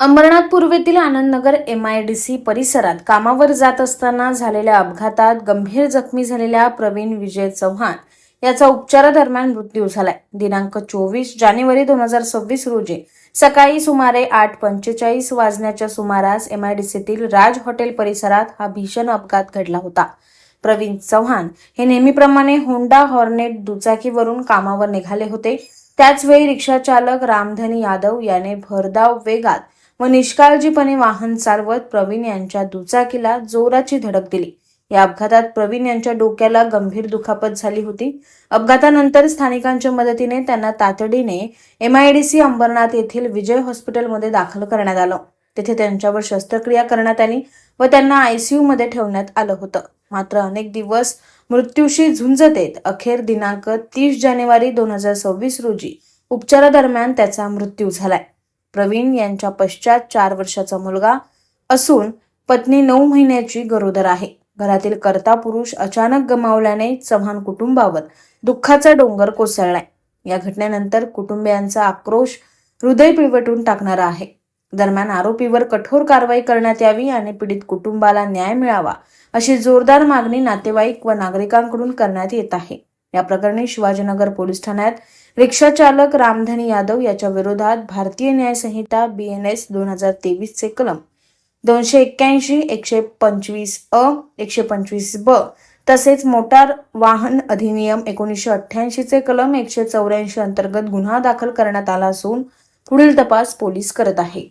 Ambernath पूर्वेतील Anandnagar M I D C परिसरात कामावर जात असताना झालेल्या अपघातात गंभीर जखमी झालेल्या प्रवीण विजय चव्हाण याचा उपचारादरम्यान मृत्यू झालाय. दिनांक चोवीस जानेवारी दोन हजार सव्वीस रोजी सकाळी सुमारे आठ पंचेचाळीस वाजण्याच्या सुमारास एम आय डी सीतील राज हॉटेल परिसरात हा भीषण अपघात घडला होता. प्रवीण चव्हाण हे नेहमीप्रमाणे होंडा हॉर्नेट दुचाकीवरून कामावर निघाले होते. त्याचवेळी रिक्षा चालक रामधनी यादव याने भरधाव वेगात व निष्काळजीपणे वाहन चालवत प्रवीण यांच्या दुचाकीला जोराची धडक दिली. या अपघातात प्रवीण यांच्या डोक्याला गंभीर दुखापत झाली होती. अपघातानंतर स्थानिकांच्या मदतीने त्यांना तातडीने एमआयडीसी अंबरनाथ येथील विजय हॉस्पिटलमध्ये दाखल करण्यात आलं. तेथे त्यांच्यावर शस्त्रक्रिया करण्यात आली व त्यांना आयसीयू मध्ये ठेवण्यात आलं होतं. मात्र अनेक दिवस मृत्यूशी झुंज देत अखेर दिनांक तीस जानेवारी दोन हजार सव्वीस रोजी उपचारादरम्यान त्याचा मृत्यू झालाय. प्रवीण यांच्या पश्चात चार वर्षाचा मुलगा असून पत्नी नऊ महिन्याची गरोदर आहे. घरातील कर्ता पुरुष अचानक गमावल्याने चव्हाण कुटुंबावर दुःखाचा डोंगर कोसळलाय. या घटनेनंतर कुटुंबियांचा आक्रोश हृदय पिळवटून टाकणारा आहे. दरम्यान आरोपीवर कठोर कारवाई करण्यात यावी आणि पीडित कुटुंबाला न्याय मिळावा अशी जोरदार मागणी नातेवाईक व नागरिकांकडून करण्यात येत आहे. या प्रकरणी शिवाजीनगर पोलीस ठाण्यात रिक्षा चालक रामधनी यादव याच्या विरोधात भारतीय न्याय संहिता बी एन एस दोन हजार तेवीस चे कलम दोनशे एक्क्याऐंशी एकशे पंचवीस अ एकशे पंचवीस ब तसेच मोटार वाहन अधिनियम एकोणीसशे अठ्ठ्याऐंशीचे कलम एकशे चौऱ्याऐंशी अंतर्गत गुन्हा दाखल करण्यात आला असून पुढील तपास पोलीस करत आहे.